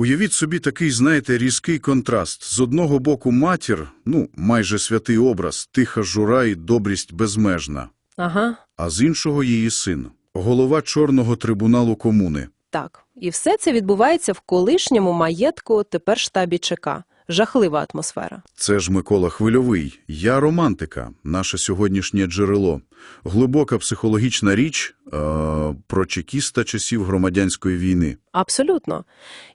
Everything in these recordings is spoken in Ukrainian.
Уявіть собі такий, знаєте, різкий контраст. З одного боку матір, ну, майже святий образ, тиха жура і добрість безмежна. Ага, А з іншого її син, голова Чорного трибуналу комуни. так. І все це відбувається в колишньому маєтку, тепер штабі ЧК. Жахлива атмосфера. Це ж Микола Хвильовий. Я романтика, наше сьогоднішнє джерело. Глибока психологічна річ е- про чекіста часів громадянської війни. Абсолютно.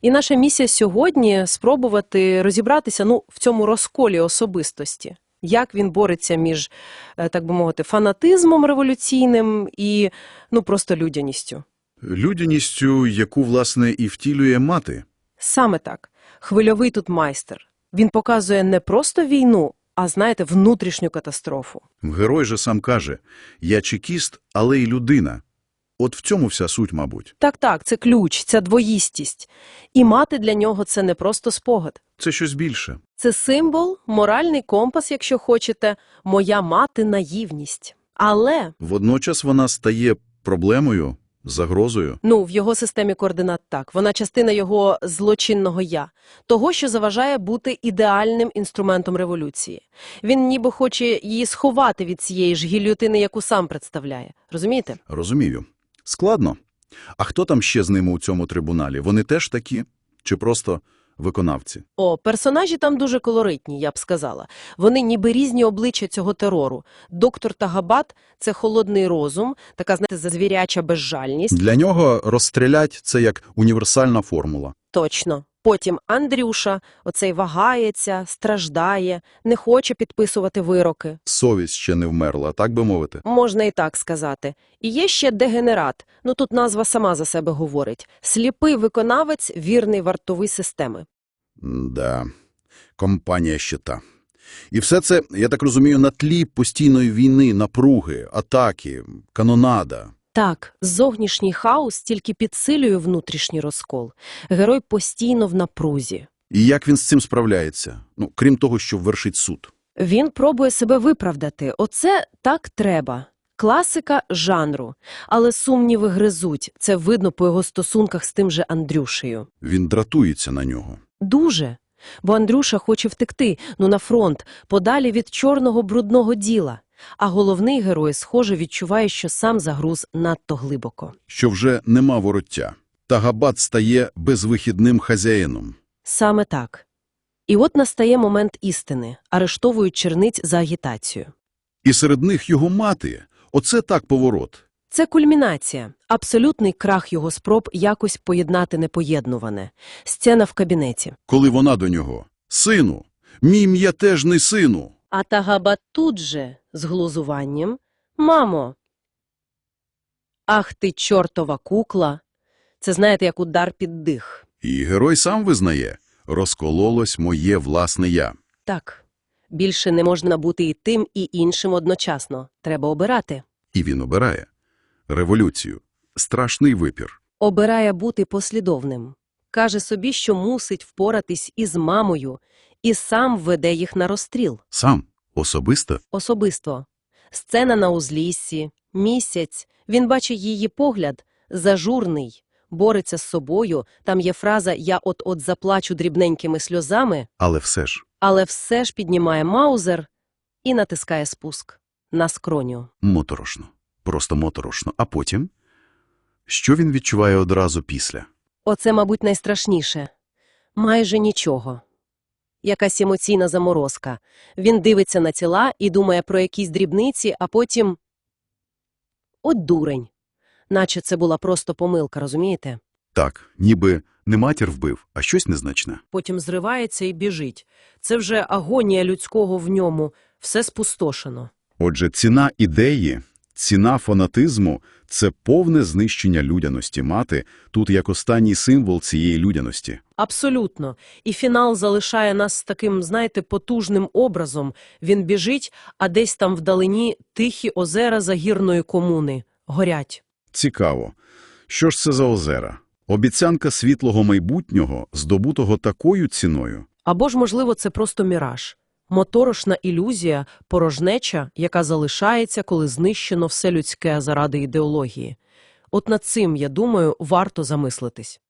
І наша місія сьогодні спробувати розібратися ну, в цьому розколі особистості. Як він бореться між, е, так би мовити, фанатизмом революційним і ну просто людяністю. Людяністю, яку, власне, і втілює мати. Саме так. Хвильовий тут майстер. Він показує не просто війну, а знаєте, внутрішню катастрофу. Герой же сам каже, я чекіст, але й людина. От в цьому вся суть, мабуть. Так, так, це ключ, ця двоїстість. І мати для нього це не просто спогад. Це щось більше. Це символ, моральний компас, якщо хочете, моя мати наївність. Але Водночас вона стає проблемою, загрозою. ну в його системі координат так, вона частина його злочинного я, того, що заважає бути ідеальним інструментом революції. Він ніби хоче її сховати від цієї ж гільотини, яку сам представляє. Розумієте? Розумію. Складно. А хто там ще з ними у цьому трибуналі? Вони теж такі? Чи просто виконавці? О, персонажі там дуже колоритні, я б сказала. Вони ніби різні обличчя цього терору. Доктор Тагабат – це холодний розум, така, знаєте, звіряча безжальність. Для нього розстрілять – це як універсальна формула. Точно. Потім Андрюша, оцей вагається, страждає, не хоче підписувати вироки. Совість ще не вмерла, так би мовити. Можна і так сказати. І є ще дегенерат. Ну тут назва сама за себе говорить. Сліпий виконавець, вірний вартовий системи. Да, компанія щита. І все це, я так розумію, на тлі постійної війни, напруги, атаки, канонада. Так, зовнішній хаос тільки підсилює внутрішній розкол. Герой постійно в напрузі. І як він з цим справляється? Ну, крім того, що вершить суд. Він пробує себе виправдати. Оце так треба. Класика жанру. Але сумніви гризуть. Це видно по його стосунках з тим же Андрюшею. Він дратується на нього. Дуже. Бо Андрюша хоче втекти, ну на фронт, подалі від чорного брудного діла. А головний герой, схоже, відчуває, що сам загруз надто глибоко. що вже нема вороття. Тагабат стає безвихідним хазяїном. Саме так. І от настає момент істини, арештовують черниць за агітацію. І серед них його мати. Оце так поворот. Це кульмінація, абсолютний крах його спроб якось поєднати непоєднуване. Сцена в кабінеті. Коли вона до нього. Сину, мій м'ятежний сину. А Тагаба тут же, з глузуванням, «Мамо!» «Ах ти, чортова кукла!» Це, знаєте, як удар під дих. І герой сам визнає. Розкололось моє власне я. Так, більше не можна бути і тим, і іншим одночасно. Треба обирати. І він обирає. Революцію. Страшний випір. Обирає бути послідовним. Каже собі, що мусить впоратись із мамою, і сам веде їх на розстріл. Сам. Особисто. Особисто. Сцена на узліссі, місяць. Він бачить її погляд, зажурний, бореться з собою. Там є фраза «я от-от заплачу дрібненькими сльозами», Але все ж. але все ж піднімає маузер і натискає спуск на скроню. Моторошно. Просто моторошно. А потім? Що він відчуває одразу після? Оце, мабуть, найстрашніше. Майже нічого. Якась емоційна заморозка. Він дивиться на тіла і думає про якісь дрібниці, а потім... От дурень. Наче це була просто помилка, розумієте? Так, ніби не матір вбив, а щось незначне. Потім зривається і біжить. Це вже агонія людського в ньому. Все спустошено. Отже, ціна ідеї, ціна фанатизму – це повне знищення людяності мати, тут як останній символ цієї людяності. Абсолютно. І фінал залишає нас з таким, знаєте, потужним образом. Він біжить, а десь там вдалині тихі озера загірної комуни. Горять. Цікаво. Що ж це за озера? Обіцянка світлого майбутнього, здобутого такою ціною? Або ж, можливо, це просто міраж. Моторошна ілюзія, порожнеча, яка залишається, коли знищено все людське заради ідеології. От над цим, я думаю, варто замислитись.